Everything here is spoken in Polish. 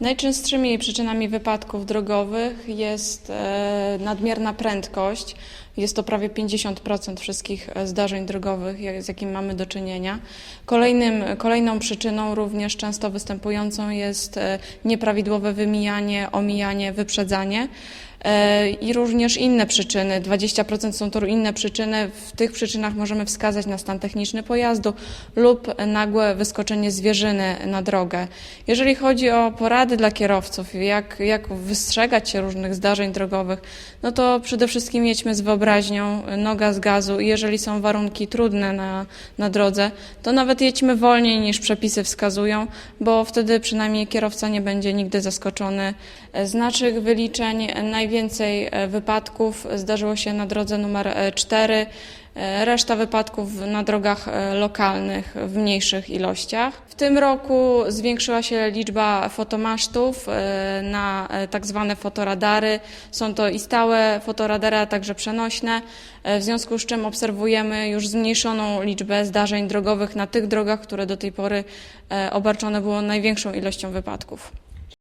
Najczęstszymi przyczynami wypadków drogowych jest e, nadmierna prędkość. Jest to prawie 50% wszystkich e, zdarzeń drogowych, z jakimi mamy do czynienia. Kolejnym, kolejną przyczyną, również często występującą, jest e, nieprawidłowe wymijanie, omijanie, wyprzedzanie. E, I również inne przyczyny, 20% są to inne przyczyny. W tych przyczynach możemy wskazać na stan techniczny pojazdu lub nagłe wyskoczenie zwierzyny na drogę. Jeżeli chodzi o porady dla kierowców, jak, jak wystrzegać się różnych zdarzeń drogowych, no to przede wszystkim jedźmy z wyobraźnią, noga z gazu i jeżeli są warunki trudne na, na drodze, to nawet jedźmy wolniej niż przepisy wskazują, bo wtedy przynajmniej kierowca nie będzie nigdy zaskoczony. Z naszych wyliczeń najwięcej e, wypadków zdarzyło się na drodze numer 4. Reszta wypadków na drogach e, lokalnych w mniejszych ilościach. W tym roku zwiększyła się liczba fotomasztów e, na e, tak zwane fotoradary. Są to i stałe fotoradary, a także przenośne, e, w związku z czym obserwujemy już zmniejszoną liczbę zdarzeń drogowych na tych drogach, które do tej pory e, obarczone było największą ilością wypadków.